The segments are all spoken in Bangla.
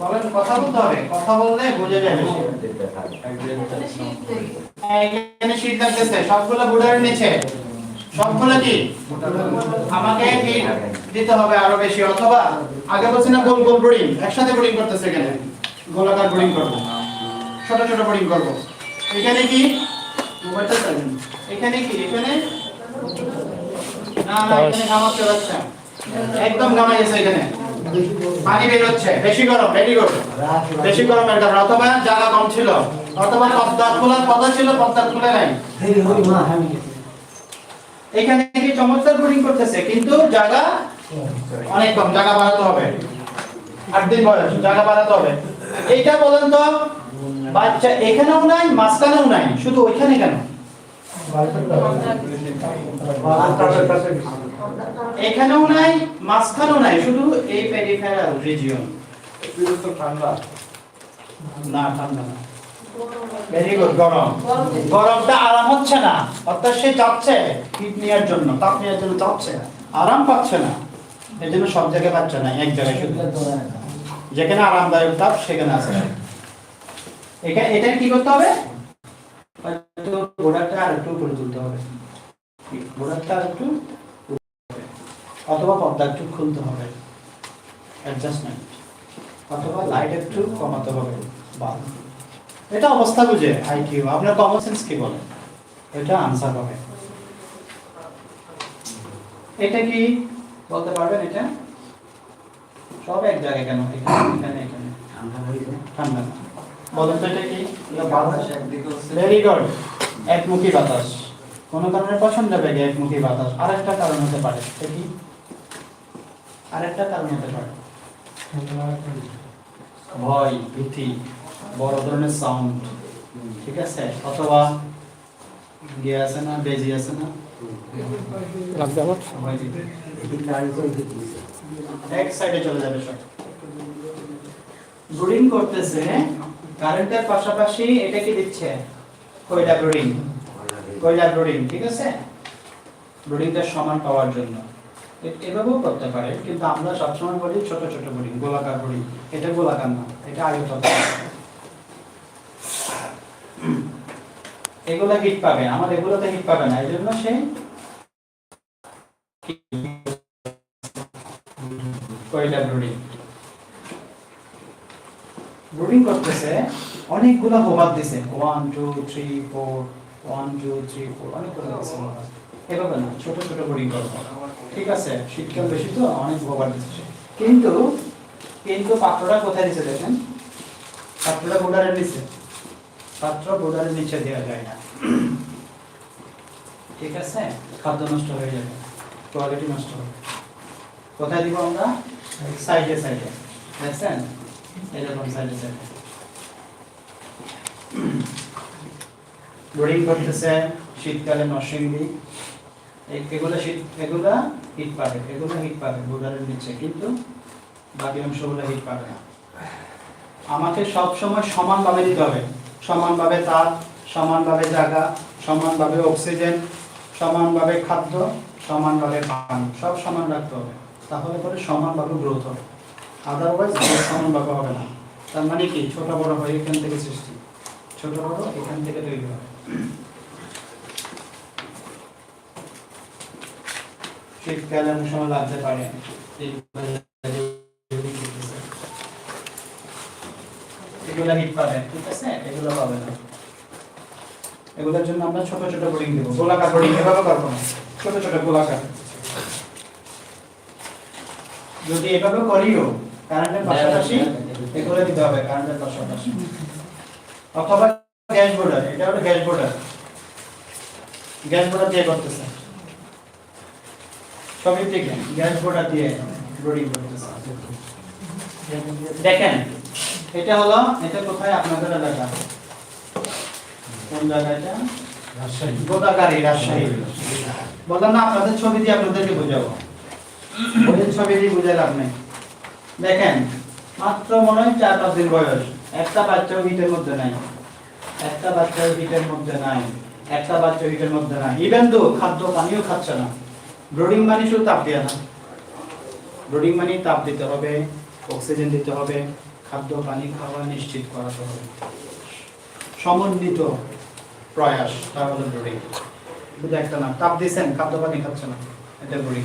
বলেন, কথা বলতে হবে। কথা বললে বুঝে যাবে এখানে সবগুলো বুড়ার নিচে। সবগুলো কি? আমাকে কি দিতে হবে আরও বেশি? অথবা আগে বলছি না, গোল গোল বোর্ডিং একসাথে বোর্ডিং করতেছে এখানে। গোলাকার বোর্ডিং করব। ছোট ছোট বোর্ডিং করব। এখানে কি? মোবাইলটা এখানে কি? এখানে? না না, এখানে ঘামাচ্ছে একদম ঘামাই গেছে এখানে। পানি বের হচ্ছে বেশি গরম ভেরি গুড বেশি গরমের কারণে অথবা জায়গা কম ছিল, অথবা পদ্মা খোলার কথা ছিল পদ্মা খুলে নাই। এখানে কি চমৎকার বোর্ডিং করতেছে, কিন্তু জায়গা অনেক কম জায়গা বাড়াতে হবে। আট দিন বয়স জায়গা বাড়াতে হবে। এইটা বলেন তো, বাচ্চা এখানেও নাই, মাঝখানেও নাই, শুধু ওইখানে কেন? এখানেও নাই, মাঝখানেও নাই, শুধু এই পেরিফেরাল রিজিয়ন না, ঠান্ডা না। ভেরি গুড গরম। গরমটা আরাম হচ্ছে না, অর্থাৎ সে চাচ্ছে হিট নেওয়ার জন্য, তাপ নেওয়ার জন্য চাচ্ছে আরাম পাচ্ছে না। এই জন্য সব জায়গায় পাচ্ছে না, এক জায়গায় শুধু। যেখানে আরামদায়ক তাপ, সেখানে আছে এখানে এটা কি করতে হবে? হয়তো গোড়াটা আর একটু উপরে তুলতে হবে। গোড়াটা আর একটু অথবা পর্দা একটু খুলতে হবে। অ্যাডজাস্টমেন্ট অথবা লাইট একটু কমাতে হবে। এটা অবস্থা বুঝে আইকিউ আপনার কমন সেন্স কি বলে? এটা আনসার হবে। এটা কি? বলতে পারবেন এটা? সব এক জায়গায় কেন? এখানে এখানে ঠান্ডা না। বলেন তো এটা কি? ভেরি গুড একমুখী বাতাস। কোন কারণে পছন্দ বেগে একমুখী বাতাস। আরেকটা কারণ হতে পারে। এটা কি? আরেকটা কারণ হতে পারে। ভয় ভীতি বড় ধরনের সাউন্ড ঠিক আছে? অথবা গিয়ে আছে না বেজি আছে না? এক সাইডে চলে যাবে সব। ব্রুডিং করতেছে কারেন্টের পাশাপাশি এটা কি দিচ্ছে? কয়লা ব্রুডিং কয়লা ব্রুডিং ঠিক আছে? ব্রুডিংটা সমান পাওয়ার জন্য। এভাবেও করতে পারে, কিন্তু আমরা সবসময় বলি ছোট ছোট ব্রুডিং গোলাকার ব্রুডিং এটা গোলাকার না, এটা আয়তন। এগুলো হিট পাবে আমার এগুলোতে হিট পাবে না এই জন্য সে কয়লা ব্রুডিং ব্রুডিং করতেছে, অনেকগুলো হোমওয়ার্ক দিছে। One two three four one two three four অনেকগুলো এভাবে না, ছোট ছোট ব্রুডিং ঠিক আছে, শীতকাল বেশি তো, অনেক দিচ্ছে কিন্তু কিন্তু পাত্রটা কোথায় দিছে দেখেন? পাত্রটা পাত্র বোর্ডারের নিচে দেওয়া যায় না। ঠিক আছে, খাদ্য নষ্ট হয়ে যাবে কোয়ালিটি নষ্ট হবে। কোথায় দিব আমরা? সাইডে সাইডে দেখছেন? করতেছে শীতকালে নরসিংদী। এগুলো শীত, এগুলা হিট পাবে হিট পাবে বোর্ডারের নিচে, কিন্তু বাকি অংশগুলো হিট পাবে না। আমাকে সব সময় সমানভাবে দিতে হবে। সমানভাবে তাপ, সমানভাবে জায়গা, সমানভাবে অক্সিজেন সমানভাবে খাদ্য, সমানভাবে পানি, সব সমান রাখতে হবে। তাহলে পরে সমানভাবে গ্রোথ হবে। আদারওয়াইজ সমানভাবে হবে না তার মানে কি ছোট বড় হয় এখান থেকে সৃষ্টি ছোট বড় এখান থেকে তৈরি হয় শীতকালে সময় লাগতে পারে এগুলো হিট পাবে ঠিক আছে এগুলো পাবে না এগুলোর জন্য আমরা ছোট ছোট বোর্ডিং দেবো গোলাকার বোর্ডিং এভাবে করব না ছোট ছোট গোলাকার যদি এভাবে করিও কারেন্টের পাশাপাশি এগুলো দিতে হবে কারেন্টের পাশাপাশি। অথবা গ্যাস বোর্ডার এটা হলো গ্যাস বোর্ডার। গ্যাস বোর্ডার দিয়ে করতেছে। সবই থেকে গ্যাস বোর্ডার দিয়ে লোডিং করতেছে। দেখেন এটা হলো এটা কোথায়? আপনাদের এলাকা। কোন জায়গা এটা? গোদাগাড়ি রাজশাহী। বললাম না আপনাদের ছবি দিয়ে আপনাদেরকে বোঝাবো। ছবি দিয়ে বুঝে লাভ নেই। দেখেন, মাত্র মনে হয় চার পাঁচ দিন বয়স। একটা বাচ্চাও হিটের মধ্যে নাই। একটা বাচ্চাও হিটের মধ্যে নাই। একটা বাচ্চা হিটের মধ্যে নাই। ইভেন তো খাদ্য পানিও খাচ্ছে না। ব্রোডিং মানে শুধু তাপ দেওয়া না। ব্রোডিং মানে তাপ দিতে হবে অক্সিজেন দিতে হবে, খাদ্য পানি খাওয়া নিশ্চিত করাতে হবে। সমন্বিত প্রয়াস হলো ব্রুডিং শুধু একটা না, তাপ দিয়েছেন, খাদ্য পানি খাচ্ছে না। এটা ব্রুডিং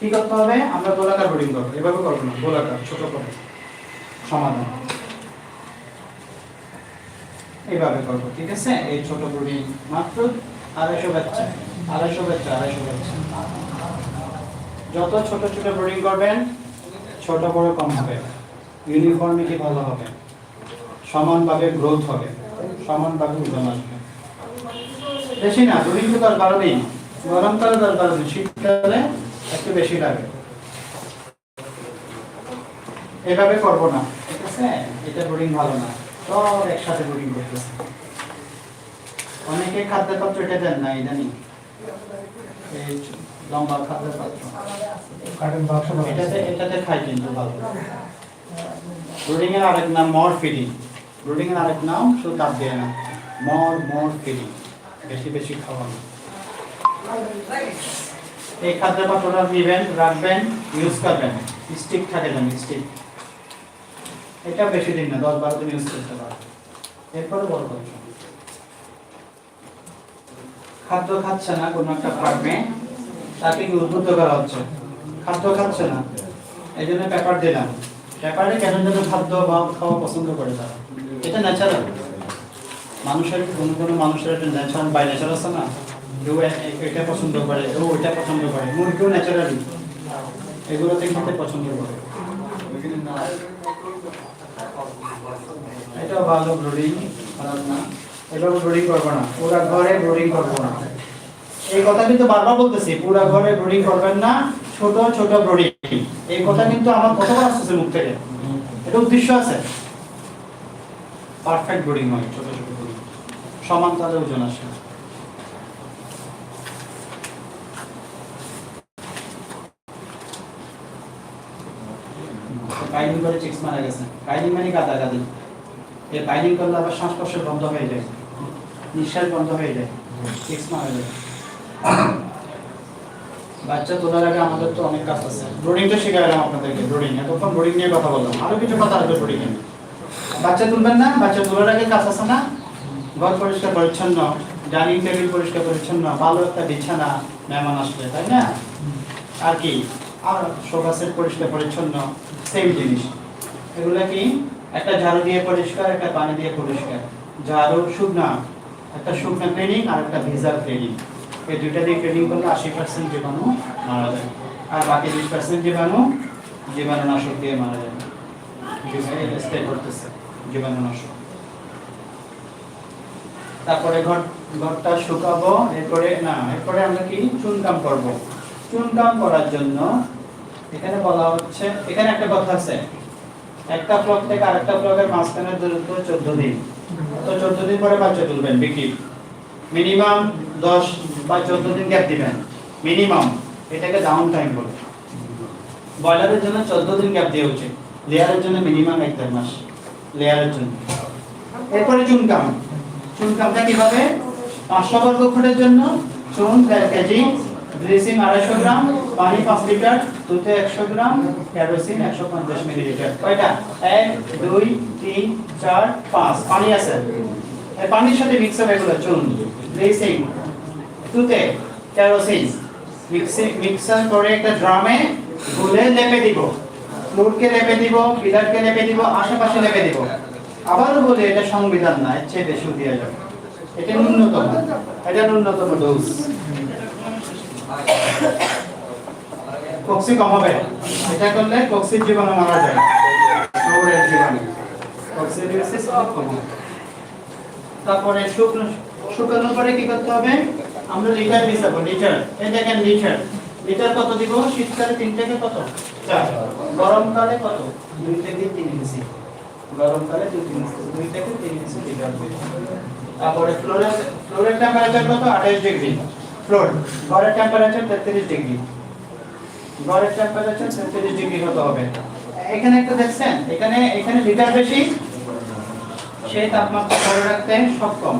কি করতে হবে আমরা গোলাকার ব্রুডিং করব। এভাবে করব না, গোলাকার, ছোট করে। সমাধান। এইভাবে করব, ঠিক আছে? এই ছোট ব্রুডিং মাত্র আড়াইশো বাচ্চা আড়াইশো বাচ্চা আড়াইশো বাচ্চা। যত ছোট ছোট ব্রুডিং করবেন, ছোট বড় কম হবে। ইউনিফর্মিটি ভালো হবে? সমানভাবে গ্রোথ হবে। সমানভাবে ওজন আসবে। বেশি না ব্রুডিং তো তার কারণেই। গরমকালে তার কারণে, শীতকালে একটু বেশি লাগে। এভাবে করব না ঠিক আছে? এটা ব্রুডিং ভালো না। সব একসাথে ব্রুডিং করতেছে অনেকে খাদ্য পাত্র এটা দেন না ইদানি। এই লম্বা খাদ্য পাত্র কার্টুন বাক্স এটাতে এটাতে খাই কিন্তু ভালো। ব্রুডিং এর আরেক নাম মর ফিডিং ব্রুডিং এর আরেক নাম শুধু তাপ দিয়ে না। মর মর ফিডিং বেশি বেশি খাওয়ানো এই খাদ্য পাত্রটা নিবেন রাখবেন ইউজ করবেন। স্টিক থাকে যেন স্টিক এটা বেশি দিন না, দশ বারো দিন ইউজ করতে পারবেন। এরপরে বড় কথা খাদ্য খাচ্ছে না, কোনো একটা ফার্মে। তাকে কি উদ্বুদ্ধ করা হচ্ছে? খাদ্য খাচ্ছে না। এই জন্য পেপার দিলাম। পেপারে কেন যেন খাদ্য বা খাওয়া পছন্দ করে তারা? এটা ন্যাচারাল মানুষের, কোনো কোনো মানুষের একটা ন্যাচারাল বাই ন্যাচার আছে না? এটা পছন্দ করে পছন্দ করে ন্যাচারালি এগুলোতে খেতে পছন্দ করে। এটা ভালো ব্রুডিং খারাপ না। ব্রুডিং করব না, পুরা ঘরে ব্রুডিং করব না। এই কথা কিন্তু বারবার বলতেছি, পুরা ঘরে ব্রুডিং করবেন না, ছোট ছোট ব্রুডিং এই কথা কিন্তু আমার কতবার আসতেছে মুখ থেকে? এটা উদ্দেশ্য আছে? পারফেক্ট ব্রুডিং হয়, ছোট ছোট ব্রুডিং সমান তাদের ওজন আসে। বাইলিং করে চিক্স মারা গেছে। বাইলিং মানে গাদা গাদি। এই বাইলিং করলে আবার শ্বাস প্রশ্বাস বন্ধ হয়ে যায়। নিঃশ্বাস বন্ধ হয়ে যায়। চিক্স মারা যায়। বাচ্চা তোলার আগে আমাদের তো অনেক কাজ আছে। ব্রোডিংটা শেখালাম আপনাদেরকে ব্রোডিং এতক্ষণ ব্রোডিং নিয়ে কথা বললাম। আরও কিছু কথা আসবে ব্রোডিং নিয়ে বাচ্চা তুলবেন না, বাচ্চা তোলার আগে কাজ আছে না? ঘর পরিষ্কার পরিচ্ছন্ন, ডাইনিং টেবিল পরিষ্কার পরিচ্ছন্ন, ভালো একটা বিছানা, মেহমান আসলে তাই না? আর কি? আর পরিষ্কার পরিচ্ছন্ন সেম জিনিস। কি? একটা ঝাড়ু দিয়ে পরিষ্কার, একটা পানি দিয়ে পরিষ্কার। ঝাড়ু, শুকনা। একটা শুকনা ক্লিনিং আর একটা ক্লিনিং এই দুইটা দিয়ে ক্লিনিং করলে আশি পার্সেন্ট জীবাণু মারা যায়। আর বাকি বিশ পার্সেন্ট জীবাণু, জীবাণুনাশক দিয়ে মারা যায়। জীবাণুনাশক। তারপরে ঘর, ঘরটা শুকাবো, এরপরে না, এরপরে আমরা কি? চুনকাম করব। চুনকাম করার জন্য এখানে বলা হচ্ছে, এখানে একটা কথা আছে। একটা ফ্লক থেকে আরেকটা ফ্লকের মাঝখানের দূরত্ব চোদ্দ দিন। তো চোদ্দ দিন পরে বাচ্চা তুলবেন, বিক্রি। মিনিমাম দশ বা চোদ্দ দিন গ্যাপ দিবেন। মিনিমাম এটাকে ডাউন টাইম বলে। ব্রয়লারের জন্য চোদ্দ দিন গ্যাপ দেওয়া উচিত। লেয়ারের জন্য মিনিমাম এক দেড় মাস। লেয়ারের জন্য। এরপরে চুনকাম। চুনকামটা কীভাবে? পাঁচশো বর্গ ফুটের জন্য চুন দেড় কেজি ব্লিচিং আড়াইশো গ্রাম, পানি পাঁচ লিটার একশো গ্রাম ক্যারোসিন একশো পঞ্চাশ মিলিলিটার। কয়টা? এক, দুই, তিন, চার, পাঁচ। পানি আছে? পানির সাথে মিক্স হবে এগুলো, চুন। দুধে ক্যারোসিন মিক্সিং মিক্সার করে একটা ড্রামে গুলে লেপে দিব। ফ্লোরকে লেপে দিব, পিলারকে লেপে দিব, আশেপাশে লেপে দিব। আবারও বলি, এটা সংবিধান না, এর চেয়ে বেশি দেওয়া যাবে। এটা ন্যূনতম। এটা ন্যূনতম ডোজ কক্সি কমাবে এটা করলে কক্সির জীবাণু মারা যায়। ফ্লোরের জীবাণু তারপরে শুকনো শুকানোর পরে কি করতে হবে? আমরা লিটার মিশাবো, লিটার। এই দেখেন লিটার। লিটার কত দিব? শীতকালে তিন থেকে কত? চার। গরমকালে কত? দুই থেকে তিন ইঞ্চি। গরমকালে দুই তিন দুই থেকে তিন ইঞ্চি লিটার। তারপরে ফ্লোরের ফ্লোরের টেম্পারেচার কত? আঠাশ ডিগ্রি। ফ্লোর ঘরের টেম্পারেচার তেত্রিশ ডিগ্রি ঘরের টেম্পারেচার তেত্রিশ ডিগ্রি হতে হবে। এখানে একটা দেখছেন, এখানে এখানে লিটার বেশি, সেই তাপমাত্রা ধরে রাখতে সক্ষম।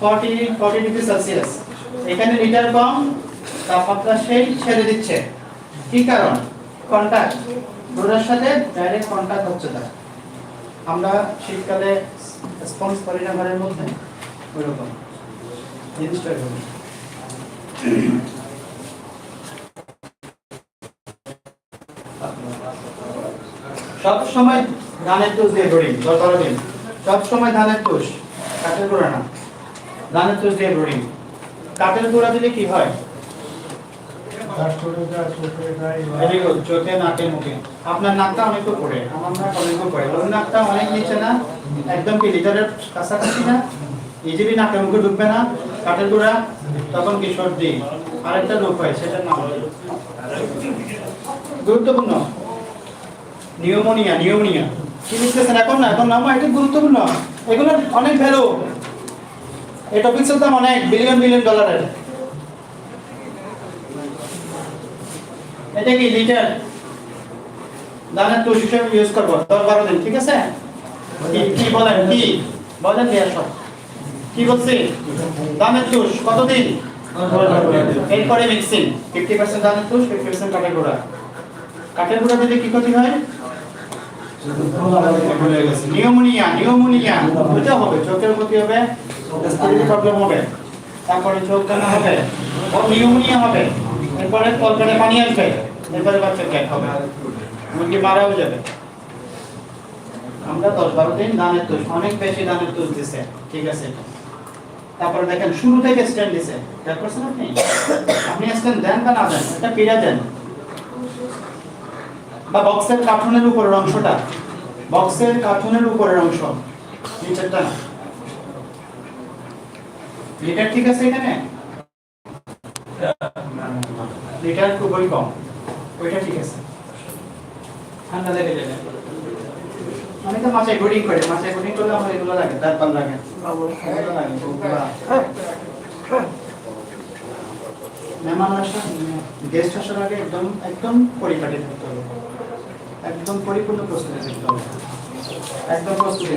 ফর্টি ফর্টি ডিগ্রি সেলসিয়াস এখানে লিটার কম, তাপমাত্রা সেই ছেড়ে দিচ্ছে। কি কারণ? কন্টাক্ট রোডের সাথে ডাইরেক্ট কন্টাক্ট হচ্ছে তার। আমরা শীতকালে স্পঞ্জ করি না ঘরের মধ্যে, ওইরকম। জিনিসটা। সব সময় ধানের তুষ দিয়ে ভরি দশ বারো দিন। সব সময় ধানের তুষ কাঠের গোড়া না। ধানের তুষ দিয়ে ভরি কাঠের গোড়া দিলে কি হয়? আপনার নাকটা অনেক পড়ে, আমার নাক অনেক পড়ে। ওর নাকটা অনেক নিচে না, একদম কি লিটারের কাছাকাছি না? ইজিলি নাকে মুখে ঢুকবে না? কাঠের গোড়া, তখন কি সর্দি? আরেকটা রোগ হয়, সেটার নাম গুরুত্বপূর্ণ। Pneumonia pneumonia. কি লিখতেছেন এখন? না এখন নাম এটা গুরুত্বপূর্ণ। এগুলো অনেক ভ্যালু এই টপিক্সের দাম অনেক বিলিয়ন বিলিয়ন ডলারের এটা কি লিটার দানের তুষ হিসেবে ইউজ করব। দশ বারো দিন, ঠিক আছে? কি বলেন কি? বলেন, দিয়ে সব কি বলছি দানের তুষ কতদিন? এরপরে মিক্সিং ফিফটি পার্সেন্ট দানের তুষ ফিফটি পার্সেন্ট কাঠের গুঁড়া। কাঠের গুঁড়া দিলে কি ক্ষতি হয়? নিউমোনিয়া নিউমোনিয়া হবে, চোখের ক্ষতি হবে প্রবলেম হবে, তারপরে চোখ কানা হবে নিউমোনিয়া হবে, এরপরে কলকাতা পানি আসবে, এরপরে বাচ্চা ক্যাট হবে মারাও যাবে। আমরা দশ বারো দিন দানের তুষ অনেক বেশি দানের তুষ দিছে, ঠিক আছে। তারপরে দেখেন, শুরু থেকে স্ট্যান্ড দিছে। খেয়াল করছেন আপনি? আপনি স্ট্যান্ড দেন বা না দেন? এটা পিড়া দেন। বা বক্সের কার্টুনের উপরের অংশটা। বক্সের কার্টুনের উপরের অংশ। নিচেরটা না। লিটার ঠিক আছে এখানে? লিটার খুবই কম। ওইটা ঠিক আছে। ঠান্ডা লেগে যাবে অনেকে মাথায় বোর্ডিং করে। মাথায় বোর্ডিং করলে আমার এগুলো লাগে তারপর লাগে। ওগুলা। মেহমান আসা গেস্ট আসার আগে একদম একদম পরিপাটি থাকতে হবে একদম পরিপূর্ণ প্রস্তুতি একদম প্রস্তুতি